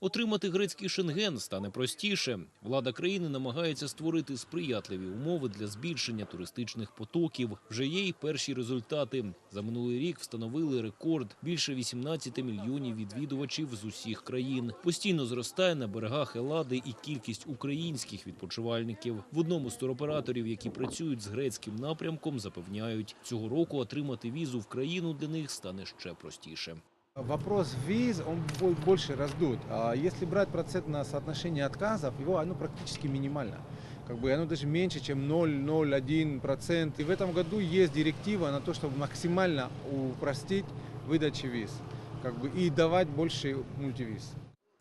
Отримати грецький шенген стане простіше. Влада країни намагається створити сприятливі умови для збільшення туристичних потоків. Вже є й перші результати. За минулий рік встановили рекорд більше 18 мільйонів відвідувачів з усіх країн. Постійно зростає на берегах Елади і кількість українських відпочивальників. В одному з туроператорів, які працюють з грецьким напрямком, запевняють, цього року отримати візу в країну для них стане ще простіше. Вопрос виз, он бо- больше раздут. А если брать процентное соотношение отказов, его оно практически минимально. Как бы оно даже меньше, чем 0,01%. И в этом году есть директива на то, чтобы максимально упростить выдачу виз. Как бы, и давать больше мультивиз.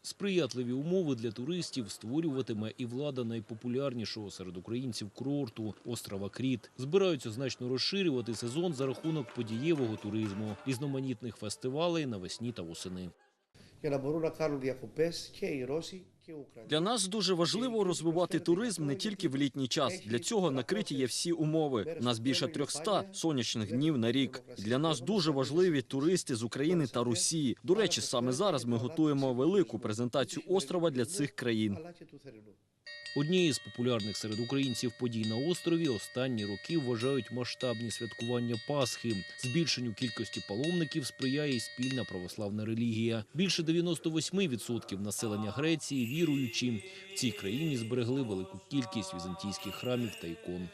Сприятливі умови для туристів створюватиме і влада найпопулярнішого серед українців курорту – острова Кріт. Збираються значно розширювати сезон за рахунок подієвого туризму, різноманітних фестивалей навесні та восени. Для нас дуже важливо розвивати туризм не тільки в літній час. Для цього накриті є всі умови. У Нас більше 300 сонячних днів на рік. Для нас дуже важливі туристи з України та Росії. До речі, саме зараз ми готуємо велику презентацію острова для цих країн. Однією з популярних серед українців подій на острові останні роки вважають масштабні святкування Пасхи. Збільшенню кількості паломників сприяє і спільна православна релігія. Більше 98% населення Греції віруючі в цій країні зберегли велику кількість візантійських храмів та ікон.